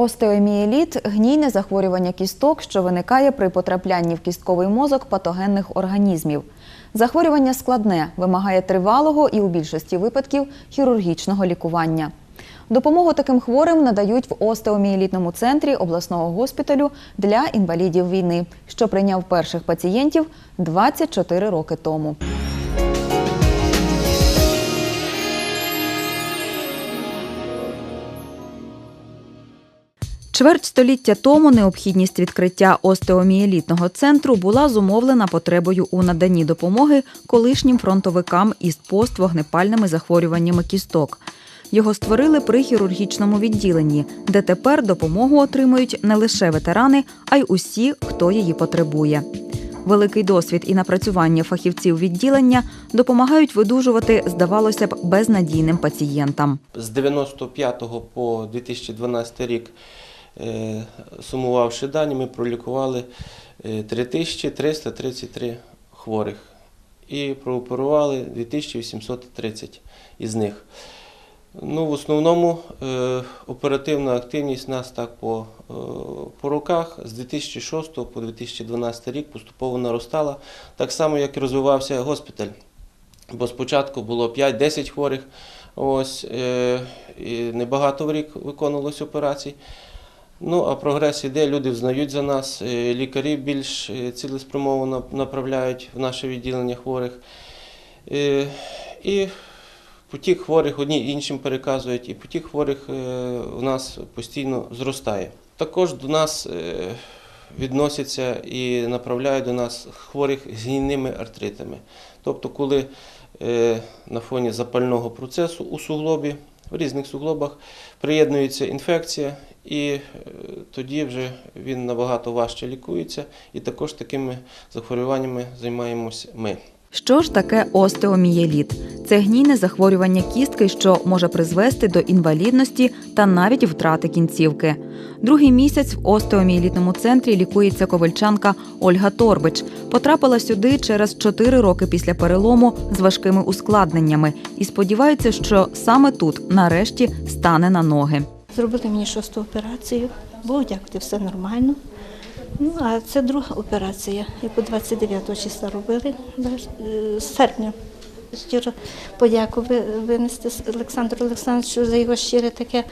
Остеомієліт – гнійне захворювання кісток, що виникає при потраплянні в кістковий мозок патогенних організмів. Захворювання складне, вимагає тривалого і у більшості випадків хірургічного лікування. Допомогу таким хворим надають в остеомієлітному центрі обласного госпіталю для інвалідів війни, що прийняв перших пацієнтів 24 роки тому. Чверть століття тому необхідність відкриття остеомієлітного центру була зумовлена потребою у наданні допомоги колишнім фронтовикам із поствогнепальними захворюваннями кісток. Його створили при хірургічному відділенні, де тепер допомогу отримують не лише ветерани, а й усі, хто її потребує. Великий досвід і напрацювання фахівців відділення допомагають видужувати, здавалося б, безнадійним пацієнтам. З 95 по 2012 рік, сумувавши дані, ми пролікували е, 3333 хворих і прооперували 2830 із них. Ну, в основному е, оперативна активність нас так по, е, по роках з 2006 по 2012 рік поступово наростала, так само як і розвивався госпіталь. Бо спочатку було 5-10 хворих, ось, е, і небагато в рік виконувалось операцій. Ну, а прогрес іде, люди взнають за нас, е, лікарі більш е, цілеспрямовано направляють в наше відділення хворих. Е, І потік хворих одні іншим переказують, і потік хворих у нас постійно зростає. Також до нас відносяться і направляють до нас хворих з гнійними артритами. Тобто, коли на фоні запального процесу у суглобі, в різних суглобах приєднується інфекція, і е, тоді вже він набагато важче лікується, і також такими захворюваннями займаємось ми. Що ж таке остеомієліт? Це гнійне захворювання кістки, що може призвести до інвалідності та навіть втрати кінцівки. Другий місяць в остеомієлітному центрі лікується ковальчанка Ольга Торбич. Потрапила сюди через 4 роки після перелому з важкими ускладненнями і сподівається, що саме тут нарешті стане на ноги. Зробили мені шосту операцію. Богу дякувати, все нормально. Ну, а це друга операція, яку 29 числа робили е, з серпня. Щиро подяку винести Олександру Олександровичу за його щире таке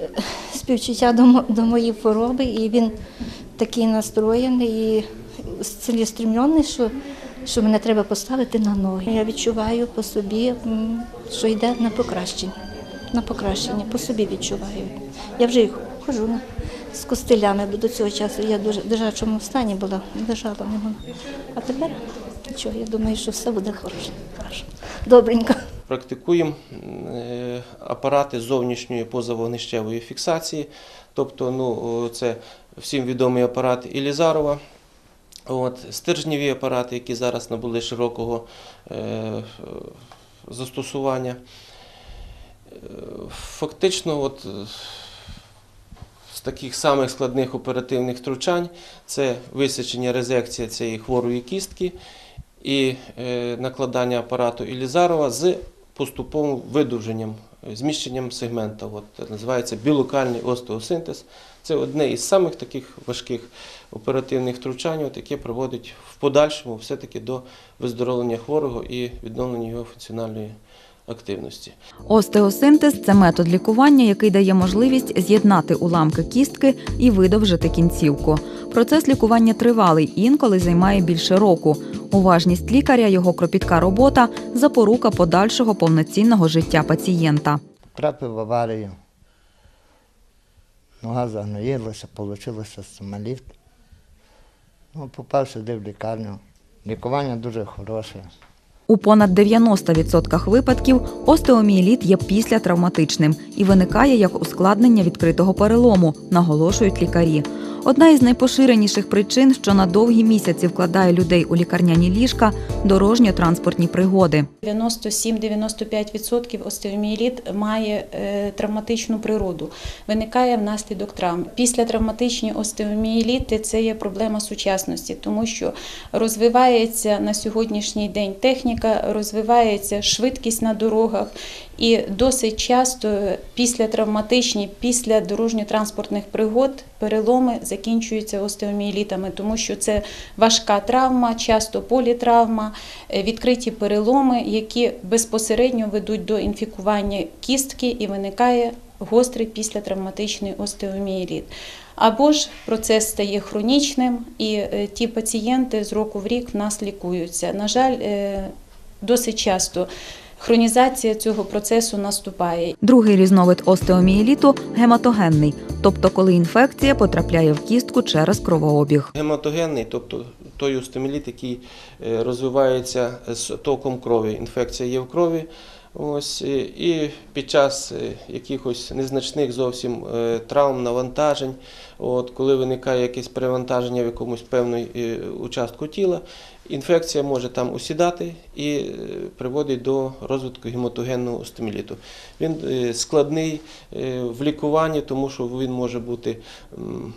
е, співчуття до, моєї хвороби. І він такий настроєний і цілеспрямлений, що, що мене треба поставити на ноги. Я відчуваю по собі, що йде на покращення. На покращення, по собі відчуваю. Я вже ходжу на- з костилями, бо до цього часу я дуже в лежачому стані була, лежала не могла. А тепер нічого, я думаю, що все буде хороше. хорошо. Добренько. Практикуємо е, апарати зовнішньої позавогнищевої фіксації, тобто ну, це всім відомий апарат Ілізарова. От, стержневі апарати, які зараз набули широкого е, застосування. Фактично, от, е, з таких самих складних оперативних втручань це висічення резекція цієї хворої кістки і е, накладання апарату Ілізарова з поступовим видовженням, е, зміщенням сегмента. От, називається білокальний остеосинтез. Це одне із самих таких важких оперативних втручань, от, яке проводить в подальшому все-таки до виздоровлення хворого і відновлення його функціональної активності. Остеосинтез це метод лікування, який дає можливість з'єднати уламки кістки і видовжити кінцівку. Процес лікування тривалий, інколи займає більше року. Уважність лікаря, його кропітка робота запорука подальшого повноцінного життя пацієнта. Трапив в аварію. Нога загноїлася, вийшло самоліт. Ну, попав сюди в лікарню. Лікування дуже хороше. У понад 90% випадків остеоміеліт є післятравматичним і виникає як ускладнення відкритого перелому, наголошують лікарі. Одна із найпоширеніших причин, що на довгі місяці вкладає людей у лікарняні ліжка дорожньо-транспортні пригоди. 97-95% остеоміеліт має е, травматичну природу, виникає внаслідок травм. Після травматичні остеоміеліти це є проблема сучасності, тому що розвивається на сьогоднішній день техніка, розвивається швидкість на дорогах, і досить часто після травматичні, після дорожньо-транспортних пригод переломи закінчуються остеоміелітами, тому що це важка травма, часто політравма, е, відкриті переломи, які безпосередньо ведуть до інфікування кістки і виникає гострий післятравматичний остеоміеліт. Або ж процес стає хронічним, і е, ті пацієнти з року в рік в нас лікуються. На жаль, е, досить часто хронізація цього процесу наступає. Другий різновид остеоміеліту гематогенний, тобто коли інфекція потрапляє в кістку через кровообіг. Гематогенний, тобто той остеоміліт, який е, розвивається з током крові. Інфекція є в крові. Ось, і під час е, якихось незначних зовсім е, травм, навантажень, от, коли виникає якесь перевантаження в якомусь певної е, участку тіла, інфекція може там усідати і приводить до розвитку гематогенного остеоміліту. Він складний в лікуванні, тому що він може бути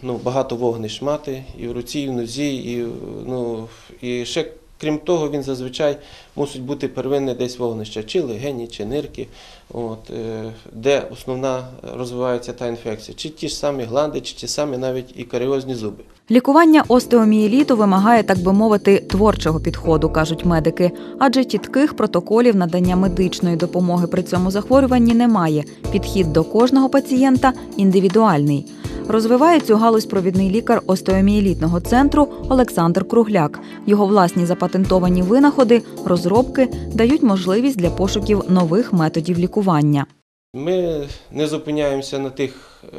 ну, багато вогнищ мати і в руці, і в нозі, і, ну, і ще крім того, він зазвичай мусить бути первинне десь вогнище, чи легені, чи нирки, от, е, де основна розвивається та інфекція, чи ті ж самі гланди, чи ті самі навіть і каріозні зуби. Лікування остеоміеліту вимагає, так би мовити, творчого підходу, кажуть медики, адже чітких протоколів надання медичної допомоги при цьому захворюванні немає. Підхід до кожного пацієнта індивідуальний. Розвиває цю галузь провідний лікар остеоміелітного центру Олександр Кругляк. Його власні запатентовані винаходи, розробки дають можливість для пошуків нових методів лікування. Ми не зупиняємося на тих е,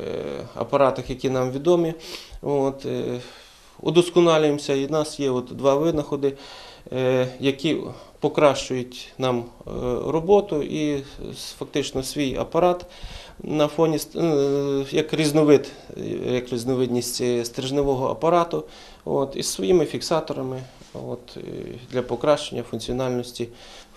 апаратах, які нам відомі. От, е, удосконалюємося, і в нас є от два винаходи, е, які покращують нам е, роботу і фактично свій апарат на фоні е, як різновид, е, як різновидність стрижневого апарату, от, із своїми фіксаторами от, е, для покращення функціональності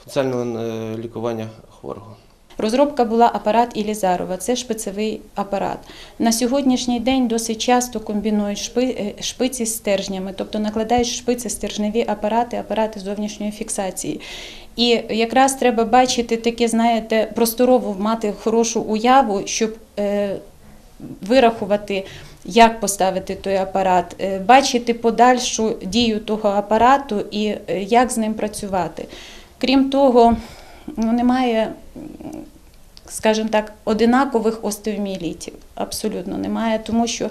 функціонального е, лікування хворого. Розробка була апарат Ілізарова, це шпицевий апарат. На сьогоднішній день досить часто комбінують шпи- е, шпиці з стержнями, тобто накладають шпиці стержневі апарати, апарати зовнішньої фіксації. І якраз треба бачити таке, знаєте, просторову мати хорошу уяву, щоб е, вирахувати, як поставити той апарат, е, бачити подальшу дію того апарату і як з ним працювати. Крім того, ну, немає, скажімо так, одинакових остеоміелітів. Абсолютно немає, тому що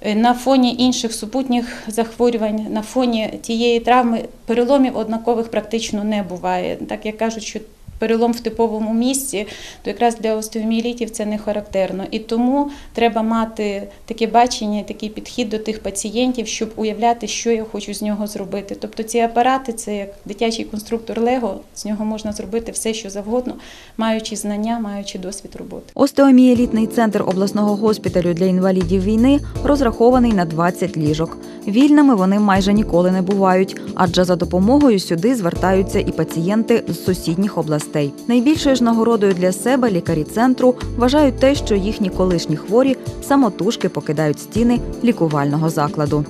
е, на фоні інших супутніх захворювань, на фоні тієї травми переломів однакових практично не буває. Так як кажуть, що перелом в типовому місці, то якраз для остеоміелітів це не характерно. І тому треба мати таке бачення, такий підхід до тих пацієнтів, щоб уявляти, що я хочу з нього зробити. Тобто ці апарати це як дитячий конструктор Лего, з нього можна зробити все, що завгодно, маючи знання, маючи досвід роботи. Остеоміелітний центр обласного госпіталю для інвалідів війни розрахований на 20 ліжок. Вільними вони майже ніколи не бувають, адже за допомогою сюди звертаються і пацієнти з сусідніх областей. Найбільшою ж нагородою для себе лікарі центру вважають те, що їхні колишні хворі самотужки покидають стіни лікувального закладу.